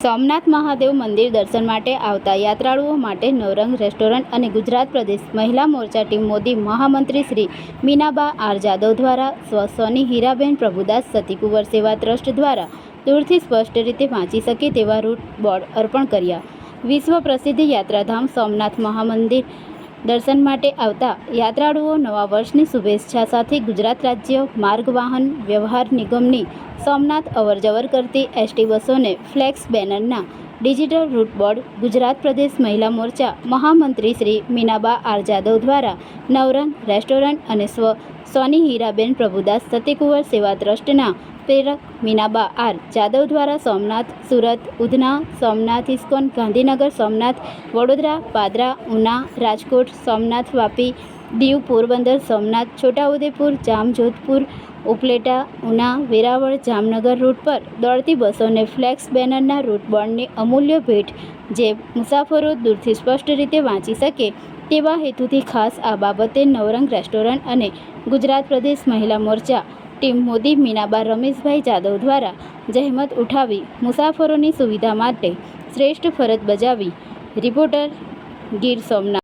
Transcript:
સોમનાથ મહાદેવ મંદિર દર્શન માટે આવતા યાત્રાળુઓ માટે નવરંગ રેસ્ટોરન્ટ અને ગુજરાત પ્રદેશ મહિલા મોરચા ટીમ મોદી મહામંત્રી શ્રી મીનાબા આર જાદવ દ્વારા સ્વ સોની હીરાબેન પ્રભુદાસ સતીકુંવર સેવા ટ્રસ્ટ દ્વારા દૂરથી સ્પષ્ટ રીતે વાંચી શકે તેવા રૂટ બોર્ડ અર્પણ કર્યા. વિશ્વ પ્રસિદ્ધ યાત્રાધામ સોમનાથ મહામંદિર દર્શન માટે આવતા યાત્રાળુઓ નવા વર્ષની શુભેચ્છા સાથે ગુજરાત રાજ્ય માર્ગ વાહન વ્યવહાર નિગમની સોમનાથ અવરજવર કરતી એસટી બસોને flex બેનરના digital route board, Gujarat Pradesh Mahila Morcha, મહામંત્રી શ્રી મીનાબા આર જાદવ દ્વારા નવરંગ રેસ્ટોરન્ટ અને સ્વ સોની હીરાબેન પ્રભુદાસ સતીકુંવર સેવા ટ્રસ્ટના પ્રેરક મીનાબા આર જાદવ દ્વારા સોમનાથ, સુરત, ઉધના, સોમનાથ, ઇસ્કોન, ગાંધીનગર, સોમનાથ, વડોદરા, પાદરા, ઉના, રાજકોટ, સોમનાથ, વાપી દીવ પોરબંદર, સોમનાથ, છોટાઉદેપુર, જામજોધપુર, ઉપલેટા, ઉના, વેરાવળ, જામનગર રૂટ પર દોડતી બસોને ફ્લેક્સ બેનરના રૂટ બોર્ડની અમૂલ્ય ભેટ જે મુસાફરો દૂરથી સ્પષ્ટ રીતે વાંચી શકે તેવા હેતુથી ખાસ આ બાબતે નવરંગ રેસ્ટોરન્ટ અને ગુજરાત પ્રદેશ મહિલા મોરચા ટીમ મોદી, મીનાબા રમેશભાઈ જાદવ દ્વારા જહેમત ઉઠાવી મુસાફરોની સુવિધા માટે શ્રેષ્ઠ ફરજ બજાવી. રિપોર્ટર ગીર સોમનાથ.